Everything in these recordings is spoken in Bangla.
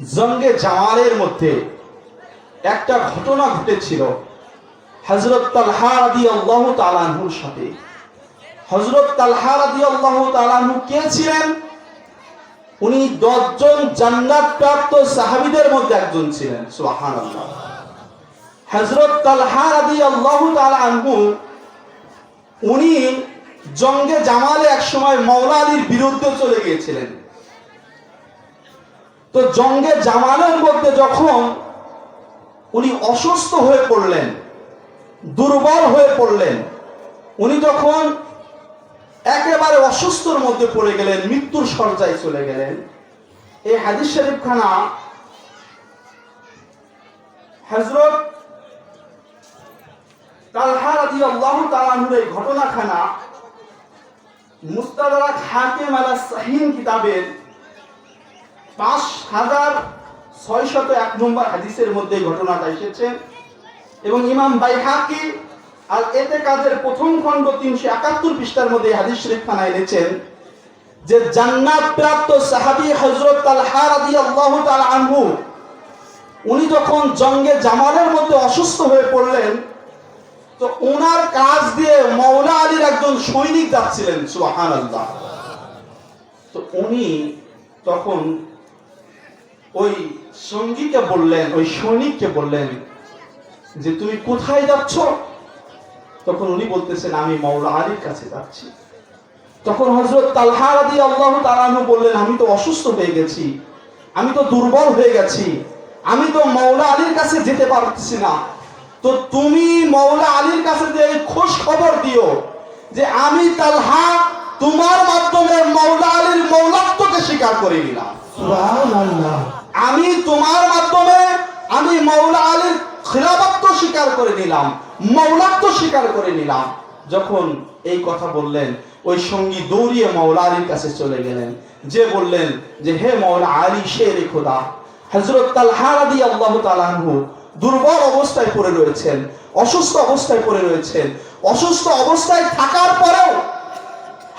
জঙ্গে জামালের মধ্যে একটা ঘটনা ঘটেছিল। হজরত তালহা রাদি আল্লাহ তালানহুর সাথে। হজরত তালহা রাদি আল্লাহ তালানহু কে ছিলেন? উনি দশজন জান্নাত প্রাপ্ত সাহাবিদের মধ্যে একজন ছিলেন সুহান হজরত তালহা রাদি আল্লাহ তালানহু উনি জঙ্গে জামালে এক সময় মৌলা আলীর বিরুদ্ধে চলে গিয়েছিলেন। তো জঙ্গে জামালের মধ্যে যখন উনি অসুস্থ হয়ে পড়লেন, দুর্বল হয়ে পড়লেন, উনি যখন একেবারে অসুস্থর মধ্যে পড়ে গেলেন, মৃত্যুর সজ্জায় চলে গেলেন, এই হাদিস শরীফ খানা হজরত এই ঘটনাখানা মুস্তাদরাক হাকিম আলা সাহিন কিতাবের পাঁচ হাজার ছয়শত এক নম্বর হাদিসের মধ্যে ঘটনাটা এসেছে। এবং ইমাম বাইহাকি আর এতে কাজের প্রথম খণ্ড তিনশো একাত্তর পৃষ্ঠার মধ্যে হাদিস শরীফ এনেছেন যে জান্নাত প্রাপ্ত সাহাবী হযরত তালহা রাদিয়াল্লাহু তাআলা আনহু, উনি যখন জঙ্গে জামালের মধ্যে অসুস্থ হয়ে পড়লেন, তো ওনার কাজ দিয়ে মৌলা আলীর একজন সৈনিক যাচ্ছিলেন সুহান আল্লাহ তো উনি তখন ওই সঙ্গীকে বললেন, ওই সৈনিককে বললেন যে, তুমি কোথায় যাচ্ছ? তখন উনি বলতেছেন, আমি মৌলা আলীর কাছে যাচ্ছি। তখন হজরত তালহা রাদি আল্লাহ বললেন, আমি তো অসুস্থ হয়ে গেছি, আমি তো দুর্বল হয়ে গেছি, আমি তো মৌলা আলীর কাছে যেতে পারতেছি না। তো তুমি মৌলা আলীর কাছে যে খোঁজ খবর দিও যে, আমি তালহা তোমার মাধ্যমে মৌলা আলীর মৌলাত্বকে স্বীকার করে নিলাম। আমি তোমার মাধ্যমে আমি মৌলা আলীর খিলাফত্ব স্বীকার করে নিলাম মৌলাত্ব স্বীকার করে নিলাম। যখন এই কথা বললেন, ওই সঙ্গী দৌড়িয়ে মৌলা আলীর কাছে চলে গেলেন। যে বললেন যে, হে মৌলা আলী শের খোদা। হজরত তালহা রাদিয়াল্লাহু তাআলা আনহু দুর্বল অবস্থায় পড়ে রয়েছেন, অসুস্থ অবস্থায় পড়ে রয়েছেন। অসুস্থ অবস্থায় থাকার পরেও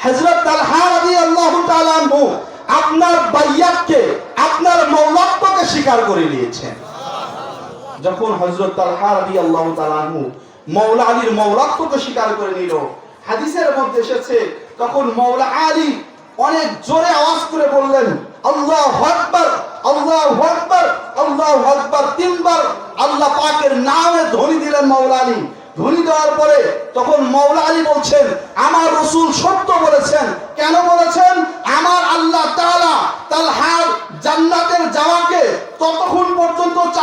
হযরত তালহা রাদিয়াল্লাহু তাআলা আনহু আপনার বাইয়াতকে, আপনার মৌলাত্বকে স্বীকার করে নিয়েছেন। যখন হযরত তালহা রাদিয়াল্লাহু তাআলা আনহু মৌলা আলীর মৌলাত্বকে স্বীকার করে নিল, হাদিসের মধ্যে এসেছে, তখন মৌলা আলী অনেক জোরে আওয়াজ করে বললেন, আল্লাহু আকবার আল্লাহু আকবার আল্লাহু আকবার। তিনবার আল্লাহ পাকের নামে ধ্বনি দিলেন মৌলা আলী। ধ্বনি দেওয়ার পরে তখন মৌলা আলী বলছেন, আমার রসুল সত্য বলেছেন।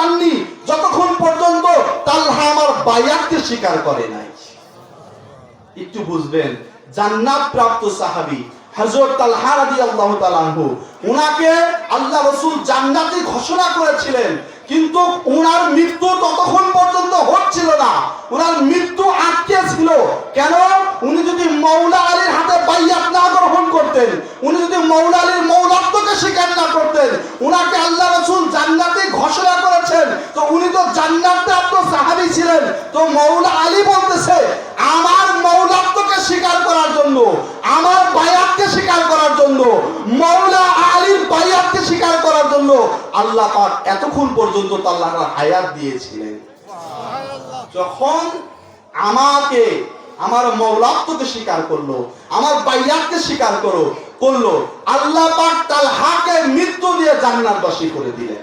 চাননি যতক্ষণ পর্যন্ত তালহা আমার বায়াতকে স্বীকার করে নাই। একটু বুঝবেন জান্নাত প্রাপ্ত সাহাবী হযরত তালহা রাদিয়াল্লাহু তাআলা আনহু, উনাকে আল্লাহ রাসূল জান্নাতি ঘোষণা করেছিলেন, কিন্তু উনার মৃত্যু ততক্ষণ পর্যন্ত হচ্ছিল না। উনার মৃত্যু আটকে ছিল। কেন? উনি যদি মৌলা আলীর হাতে বাইয়াত না গ্রহণ করতেন, উনি যদি মৌলা আলীর মৌলাত্বকে জান্নাত ছিলেন। তো মৌলা আলী বলতেছে, আমার মৌলাত্বকে স্বীকার করার জন্য, আমার বায়াতকে স্বীকার করার জন্য মৌলা আলীর বায়াতকে স্বীকার করার জন্য আল্লাহ পাক এতক্ষণ পর্যন্ত হায়াত দিয়েছিলেন। যখন আমাকে, আমার মৌলাত্বকে স্বীকার করল, আমার বাইয়াতকে স্বীকার করো, করল, আল্লাহ পাক তালহাকে মৃত্যু দিয়ে জান্নাতবাসী করে দিলেন।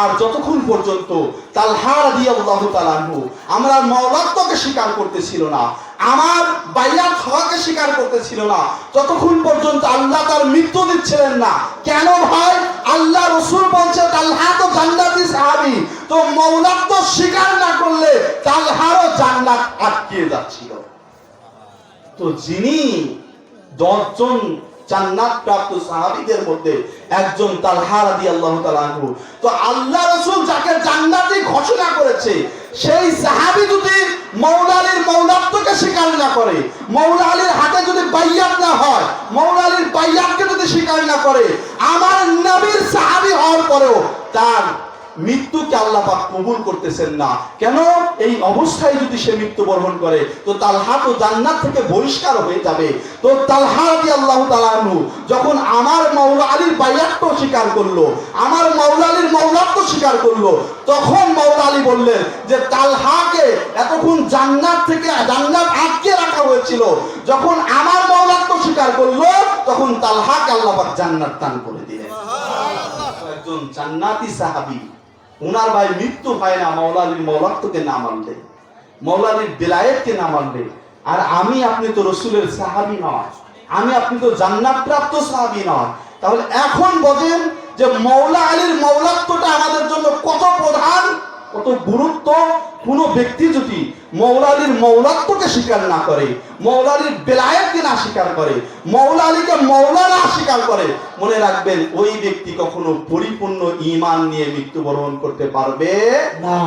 আর যতক্ষণ পর্যন্ত তালহা রাদিয়াল্লাহু তাআলা আনহু আমরা মওলাত্বকে স্বীকার করতেছিল না, আমার হওয়াকে স্বীকার করতেছিল না, ততক্ষণ পর্যন্ত আল্লাহ তার মৃত্যু দিচ্ছিলেন না। কেন ভাই? আল্লাহ রসুল বলছে, তালহা তো জান্নাতি সাহাবী, তো মওলাত্ব স্বীকার না করলে তালহারও জান্নাত আটকিয়ে যাচ্ছিল। তো যিনি দশজন জান্নাত প্রাপ্ত সাহাবীদের মধ্যে একজন তালহা রাদিয়াল্লাহু তাআলা আনহু। তো আল্লাহ রাসূল যাকে জান্নাতি ঘোষণা করেছে, সেই সাহাবী যদি মৌলা আলীর স্বীকার না করে মৌলা আলীর হাতে যদি বাইয়াত না হয় মৌলা আলীর বাইয়াতকে যদি স্বীকার না করে, আমার নবীর সাহাবী হওয়ার পরেও তার মৃত্যুকে আল্লাহ পাক কবুল করতেছেন না। কেন? এই অবস্থায় যদি সে মৃত্যুবরণ করে তো তালহা তো জান্নাত থেকে বহিষ্কার হয়ে যাবে। তো তালহা রাদি আল্লাহ তালানহু যখন আমার মাওলা আলীর বাইয়াত্ম স্বীকার করল আমার মাওলা আলীর মৌলাত্ব স্বীকার করল তখন মাওলা আলী বললেন যে তালহাকে এতক্ষণ জান্নাত থেকে জান্নাত আটকে রাখা হয়েছিল। যখন আমার মৌলাত্ব স্বীকার করল তখন তালহাকে আল্লাহ পাক জান্নাত দান করে দিলেন। একজন জান্নাতি সাহাবী উনার ভাই মৃত্যু হয় না মৌলালির মৌলাত্বকে না মানলে মৌলালির বেলায়েতকে না মানলে আর আমি, আপনি তো রসুলের সাহাবী নয় আমি, আপনি তো জান্নাত প্রাপ্ত সাহাবী নয় তাহলে এখন বোঝেন যে মৌলা আলীর মৌলাত্বটা আমাদের জন্য কত প্রধান, কত গুরুত্ব। কোন ব্যক্তি যদি মৌলা আলীর মৌলাত্বকে স্বীকার না করে মৌলা আলীর বেলায়েতকে না স্বীকার করে মৌলা আলীকে মৌলা না স্বীকার করে। মনে রাখবেন, ওই ব্যক্তি কখনো পরিপূর্ণ ইমান নিয়ে মৃত্যুবরণ করতে পারবে না।